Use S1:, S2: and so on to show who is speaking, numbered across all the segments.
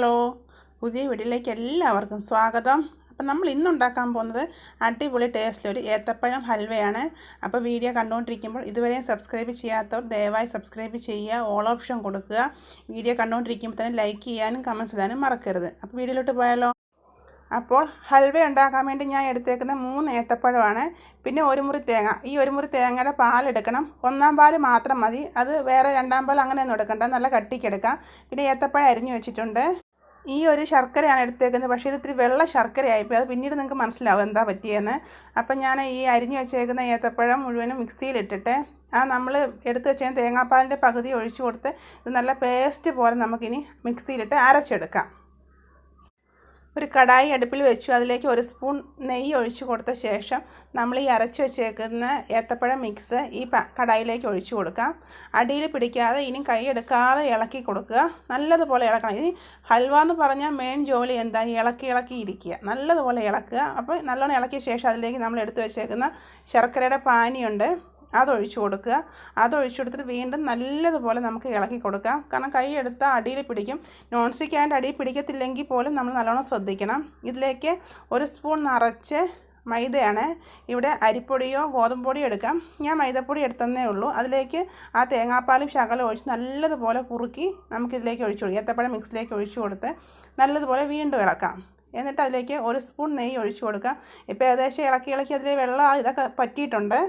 S1: Hello പുതിയ വീഡിയോയിലേക്ക് എല്ലാവർക്കും സ്വാഗതം. അപ്പം നമ്മൾ ഇന്ന് ഉണ്ടാക്കാൻ പോകുന്നത് അടിപൊളി ടേസ്റ്റിലൊരു ഏത്തപ്പഴം ഹൽവയാണ്. അപ്പോൾ വീഡിയോ കണ്ടുകൊണ്ടിരിക്കുമ്പോൾ ഇതുവരെയും സബ്സ്ക്രൈബ് ചെയ്യാത്തവർ ദയവായി സബ്സ്ക്രൈബ് ചെയ്യുക ഓൾ ഓപ്ഷൻ കൊടുക്കുക. വീഡിയോ കണ്ടുകൊണ്ടിരിക്കുമ്പോൾ തന്നെ ലൈക്ക് ചെയ്യാനും കമൻസ് ഇടാനും മറക്കരുത്. അപ്പോൾ വീഡിയോയിലോട്ട് പോയാലോ? അപ്പോൾ ഹൽവ ഉണ്ടാക്കാൻ വേണ്ടി ഞാൻ എടുത്തേക്കുന്ന മൂന്ന് ഏത്തപ്പഴമാണ്. പിന്നെ ഒരു മുറി തേങ്ങ. ഈ ഒരു മുറി തേങ്ങയുടെ പാലെടുക്കണം ഒന്നാം പാൽ മാത്രം മതി. അത് വേറെ രണ്ടാം പാൽ അങ്ങനെയൊന്നും എടുക്കണ്ട. നല്ല കട്ടിക്കെടുക്കാം പിന്നെ ഏത്തപ്പഴം അരിഞ്ഞു വെച്ചിട്ടുണ്ട്. ഈ ഒരു ശർക്കരയാണ് എടുത്തേക്കുന്നത്. പക്ഷേ ഇത് ഇത്തിരി വെള്ള ശർക്കരയായിപ്പോയി. അത് പിന്നീട് നിങ്ങൾക്ക് മനസ്സിലാവും എന്താ പറ്റിയെന്ന്. അപ്പം ഞാൻ ഈ അരിഞ്ഞു വെച്ചേക്കുന്ന ഏത്തപ്പഴം മുഴുവനും മിക്സിയിലിട്ടിട്ട് ആ നമ്മൾ എടുത്തു വെച്ച തേങ്ങാപ്പാലിന്റെ പകുതി ഒഴിച്ചു കൊടുത്ത് ഇത് നല്ല പേസ്റ്റ് പോലെ നമുക്കിനി മിക്സിയിലിട്ട് അരച്ചെടുക്കാം. ഒരു കടായി അടുപ്പിൽ വെച്ചു. അതിലേക്ക് ഒരു സ്പൂൺ നെയ്യ് ഒഴിച്ചു കൊടുത്ത ശേഷം നമ്മൾ ഈ അരച്ച് വെച്ചേക്കുന്ന ഏത്തപ്പഴം മിക്സ് ഈ കടായിലേക്ക് ഒഴിച്ചു കൊടുക്കാം. അടിയിൽ പിടിക്കാതെ ഇനി കൈ എടുക്കാതെ ഇളക്കി കൊടുക്കുക. നല്ലതുപോലെ ഇളക്കണം. ഇനി ഹൽവ എന്ന് പറഞ്ഞാൽ മെയിൻ ജോലി എന്താ? ഇളക്കി ഇളക്കി ഇരിക്കുക. നല്ലതുപോലെ ഇളക്കുക. അപ്പോൾ നല്ലോണം ഇളക്കിയ ശേഷം അതിലേക്ക് നമ്മൾ എടുത്തു വെച്ചേക്കുന്ന ശർക്കരയുടെ പാനിയുണ്ട്. അതൊഴിച്ചു കൊടുക്കുക. അതൊഴിച്ചു കൊടുത്തിട്ട് വീണ്ടും നല്ലതുപോലെ നമുക്ക് ഇളക്കി കൊടുക്കാം. കാരണം കൈ എടുത്ത അടിയിൽ പിടിക്കും. നോൺ സ്റ്റിക്ക് ആയിട്ട് അടിയിൽ പിടിക്കത്തില്ലെങ്കിൽ പോലും നമ്മൾ നല്ലോണം ശ്രദ്ധിക്കണം. ഇതിലേക്ക് ഒരു സ്പൂൺ നിറച്ച് മൈദയാണ്. ഇവിടെ അരിപ്പൊടിയോ ഗോതമ്പ് പൊടിയോ എടുക്കാം. ഞാൻ മൈദപ്പൊടി എടുത്തതേ ഉള്ളൂ. അതിലേക്ക് ആ തേങ്ങാപ്പാലും ശകലം ഒഴിച്ച് നല്ലതുപോലെ കുറുക്കി നമുക്കിതിലേക്ക് ഒഴിച്ചു കൊടുക്കാം. ഏത്തപ്പഴം മിക്സിലേക്ക് ഒഴിച്ചു കൊടുത്ത് നല്ലതുപോലെ വീണ്ടും ഇളക്കാം. എന്നിട്ട് അതിലേക്ക് ഒരു സ്പൂൺ നെയ്യ് ഒഴിച്ചു കൊടുക്കാം. ഇപ്പോൾ ഏകദേശം ഇളക്കി ഇളക്കി അതിൽ വെള്ളം ഇതൊക്കെ പറ്റിയിട്ടുണ്ട്.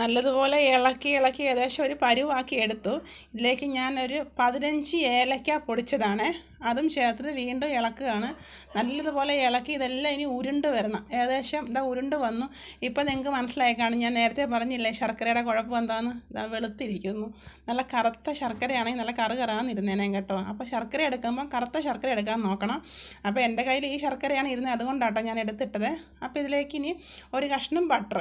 S1: നല്ലതുപോലെ ഇളക്കി ഇളക്കി ഏകദേശം ഒരു പരുവാക്കി എടുത്തു. ഇതിലേക്ക് ഞാനൊരു പതിനഞ്ച് ഏലക്ക പൊടിച്ചതാണ്. അതും ചേർത്ത് വീണ്ടും ഇളക്കുകയാണ്. നല്ലതുപോലെ ഇളക്കി ഇതെല്ലാം ഇനി ഉരുണ്ട് വരണം. ഏകദേശം ഇതാ ഉരുണ്ട് വന്നു. ഇപ്പം നിങ്ങൾക്ക് മനസ്സിലായി ഞാൻ നേരത്തെ പറഞ്ഞില്ലേ ശർക്കരയുടെ കുഴപ്പം എന്താണെന്ന് ഇതാ വെളുത്തിരിക്കുന്നു. നല്ല കറുത്ത ശർക്കരയാണെങ്കിൽ നല്ല കറു കറാന്നിരുന്നേനെ കേട്ടോ. അപ്പോൾ ശർക്കര എടുക്കുമ്പോൾ കറുത്ത ശർക്കര എടുക്കാൻ നോക്കണം. അപ്പോൾ എന്റെ കയ്യിൽ ഈ ശർക്കരയാണ് ഇരുന്നത്. അതുകൊണ്ടാട്ടോ ഞാൻ എടുത്തിട്ടത്. അപ്പോൾ ഇതിലേക്ക് ഇനി ഒരു കഷ്ണം ബട്ടർ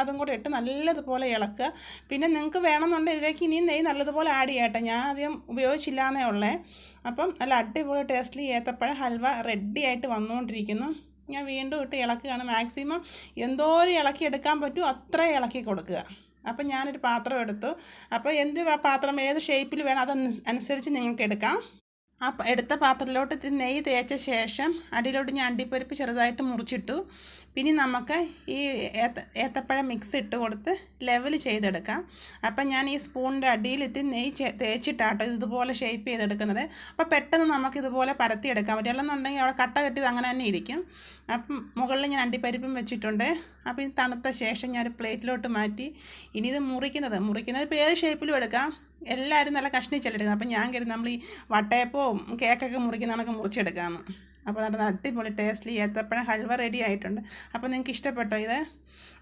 S1: അതും കൂടെ ഇട്ട് നല്ലതുപോലെ ഇളക്കുക. പിന്നെ നിങ്ങൾക്ക് വേണമെന്നുണ്ടെങ്കിൽ ഇതിലേക്ക് ഇനിയും നെയ്യ് നല്ലതുപോലെ ആഡ് ചെയ്യട്ടെ ഞാൻ ആദ്യം ഉപയോഗിച്ചില്ലാന്നേ ഉള്ളേ. അപ്പം നല്ല അടിപൊളി ടേസ്റ്റിൽ ഏത്തപ്പഴം ഹൽവ റെഡി ആയിട്ട് വന്നുകൊണ്ടിരിക്കുന്നു. ഞാൻ വീണ്ടും ഇട്ട് ഇളക്കുകയാണ്. മാക്സിമം എന്തോരം ഇളക്കി എടുക്കാൻ പറ്റുമോ അത്ര ഇളക്കി കൊടുക്കുക. അപ്പം ഞാനൊരു പാത്രം എടുത്തു. അപ്പോൾ എന്ത് പാത്രം ഏത് ഷേപ്പിൽ വേണം അതനുസരിച്ച് നിങ്ങൾക്ക് എടുക്കാം. ആ എടുത്ത പാത്രത്തിലോട്ട് ഇത്തിരി നെയ്യ് തേച്ച ശേഷം അടിയിലോട്ട് ഞാൻ അണ്ടിപ്പരിപ്പ് ചെറുതായിട്ട് മുറിച്ചിട്ടു. പിന്നെ നമുക്ക് ഈ ഏത്ത ഏത്തപ്പഴം മിക്സ് ഇട്ട് കൊടുത്ത് ലെവൽ ചെയ്തെടുക്കാം. അപ്പം ഞാൻ ഈ സ്പൂണിന്റെ അടിയിലിട്ട് നെയ്യ് തേച്ചിട്ടാട്ടോ ഇതുപോലെ ഷേപ്പ് ചെയ്തെടുക്കുന്നത്. അപ്പോൾ പെട്ടെന്ന് നമുക്ക് ഇതുപോലെ പരത്തിയെടുക്കാൻ പറ്റും. അല്ലെന്നുണ്ടെങ്കിൽ അവിടെ കട്ട കെട്ടിയത് അങ്ങനെ തന്നെ ഇരിക്കും. അപ്പം മുകളിൽ ഞാൻ അണ്ടിപ്പരിപ്പും വെച്ചിട്ടുണ്ട്. അപ്പോൾ ഇത് തണുത്ത ശേഷം ഞാൻ പ്ലേറ്റിലോട്ട് മാറ്റി ഇനി ഇത് മുറിക്കുന്നത് മുറിക്കുന്നത് ഇപ്പോൾ ഏത് ഷേപ്പിലും എടുക്കാം. എല്ലാവരും നല്ല കഷ്ണിച്ചെല്ലെടുക്കുന്നത് അപ്പം ഞാൻ കരുതി നമ്മൾ ഈ വട്ടയപ്പവും കേക്കൊക്കെ മുറിക്കുന്ന കണക്ക് മുറിച്ചെടുക്കാമെന്ന് അപ്പോൾ നല്ല അടിപൊളി ടേസ്റ്റിൽ ഏത്തപ്പഴം ഹൽവ റെഡി ആയിട്ടുണ്ട്. അപ്പോൾ നിങ്ങൾക്ക് ഇഷ്ടപ്പെട്ടോ ഇത്?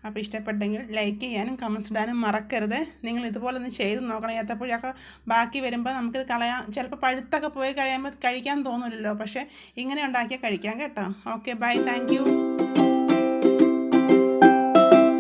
S1: അപ്പോൾ ഇഷ്ടപ്പെട്ടെങ്കിൽ ലൈക്ക് ചെയ്യാനും കമൻസ് ഇടാനും മറക്കരുത്. നിങ്ങൾ ഇതുപോലെ ഒന്ന് ചെയ്ത് നോക്കണം. ഏത്തപ്പഴമൊക്കെ ബാക്കി വരുമ്പോൾ നമുക്കിത് കളയാൻ ചിലപ്പോൾ പഴുത്തൊക്കെ പോയി കഴിയുമ്പോൾ കഴിക്കാൻ തോന്നില്ലല്ലോ പക്ഷേ ഇങ്ങനെ ഉണ്ടാക്കിയാൽ കഴിക്കാം കേട്ടോ. Okay bye thank